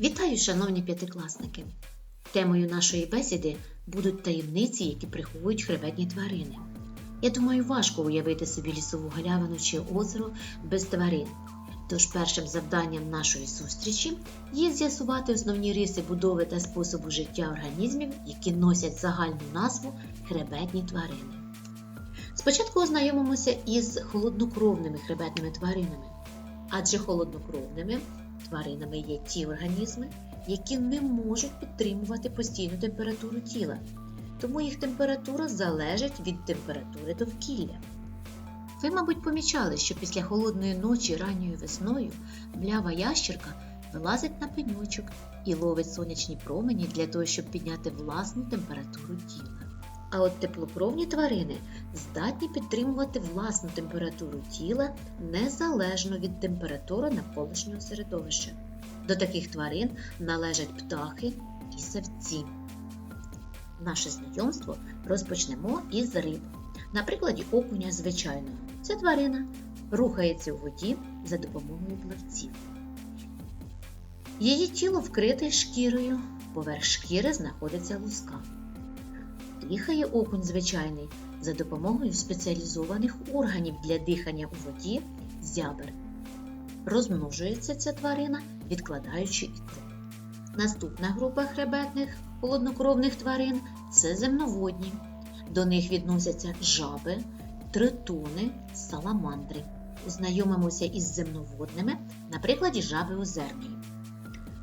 Вітаю, шановні п'ятикласники! Темою нашої бесіди будуть таємниці, які приховують хребетні тварини. Я думаю, важко уявити собі лісову галявину чи озеро без тварин. Тож першим завданням нашої зустрічі є з'ясувати основні риси будови та способу життя організмів, які носять загальну назву хребетні тварини. Спочатку ознайомимося із холоднокровними хребетними тваринами, адже холоднокровними тваринами є ті організми, які не можуть підтримувати постійну температуру тіла, тому їх температура залежить від температури довкілля. Ви, мабуть, помічали, що після холодної ночі ранньою весною млява ящерка вилазить на пеньочок і ловить сонячні промені для того, щоб підняти власну температуру тіла. А от теплокровні тварини здатні підтримувати власну температуру тіла незалежно від температури навколишнього середовища. До таких тварин належать птахи і савці. Наше знайомство розпочнемо із риб. На прикладі окуня звичайного. Ця тварина рухається у воді за допомогою плавців. Її тіло вкрите шкірою, поверх шкіри знаходиться луска. Дихає окунь звичайний за допомогою спеціалізованих органів для дихання у воді зябр. Розмножується ця тварина, відкладаючи ікру. Наступна група хребетних холоднокровних тварин це земноводні. До них відносяться жаби, тритони, саламандри. Ознайомимося із земноводними на прикладі жаби озерної.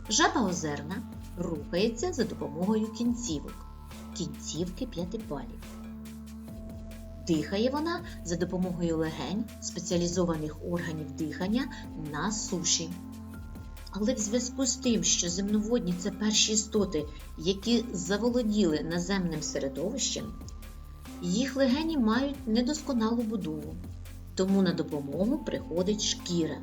Жаба озерна рухається за допомогою кінцівок, кінцівки п'ятипалів. Дихає вона за допомогою легень спеціалізованих органів дихання на суші. Але в зв'язку з тим, що земноводні це перші істоти, які заволоділи наземним середовищем, їх легені мають недосконалу будову, тому на допомогу приходить шкіра.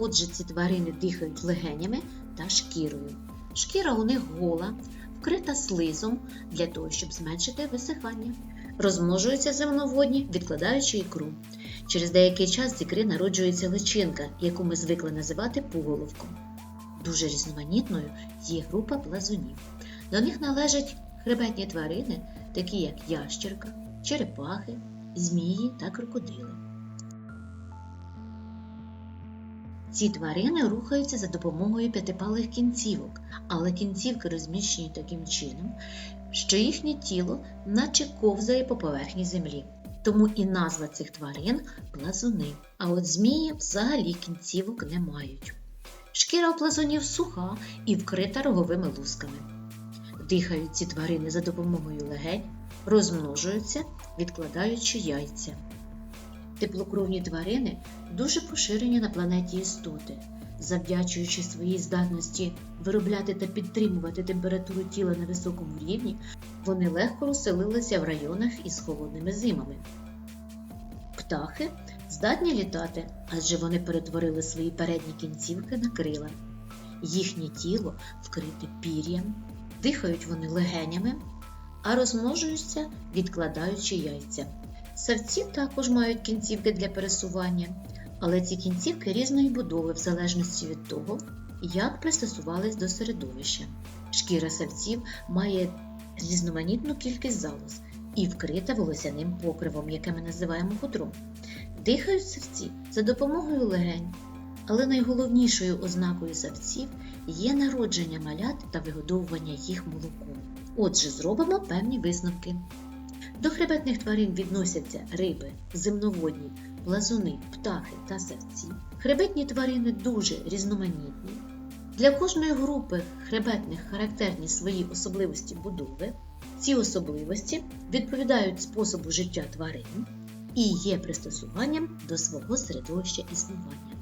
Отже, ці тварини дихають легенями та шкірою. Шкіра у них гола, вкрита слизом для того, щоб зменшити висихання. Розмножуються земноводні, відкладаючи ікру. Через деякий час з ікри народжується личинка, яку ми звикли називати пуголовком. Дуже різноманітною є група плазунів. До них належать хребетні тварини, такі як ящерка, черепахи, змії та крокодили. Ці тварини рухаються за допомогою п'ятипалих кінцівок, але кінцівки розміщені таким чином, що їхнє тіло наче ковзає по поверхні землі. Тому і назва цих тварин плазуни. А от змії взагалі кінцівок не мають. Шкіра у плазунів суха і вкрита роговими лусками. Дихають ці тварини за допомогою легень, розмножуються, відкладаючи яйця. Теплокровні тварини дуже поширені на планеті істоти, завдячуючи своїй здатності виробляти та підтримувати температуру тіла на високому рівні, вони легко розселилися в районах із холодними зимами. Птахи здатні літати, адже вони перетворили свої передні кінцівки на крила. Їхнє тіло вкрите пір'ям, дихають вони легенями, а розмножуються, відкладаючи яйця. Савці також мають кінцівки для пересування, але ці кінцівки різної будови в залежності від того, як пристосувались до середовища. Шкіра савців має різноманітну кількість залоз і вкрита волосяним покривом, яке ми називаємо хутром. Дихають савці за допомогою легень, але найголовнішою ознакою савців є народження малят та вигодовування їх молоком. Отже, зробимо певні висновки. До хребетних тварин відносяться риби, земноводні, плазуни, птахи та савці. Хребетні тварини дуже різноманітні. Для кожної групи хребетних характерні свої особливості будови. Ці особливості відповідають способу життя тварин і є пристосуванням до свого середовища існування.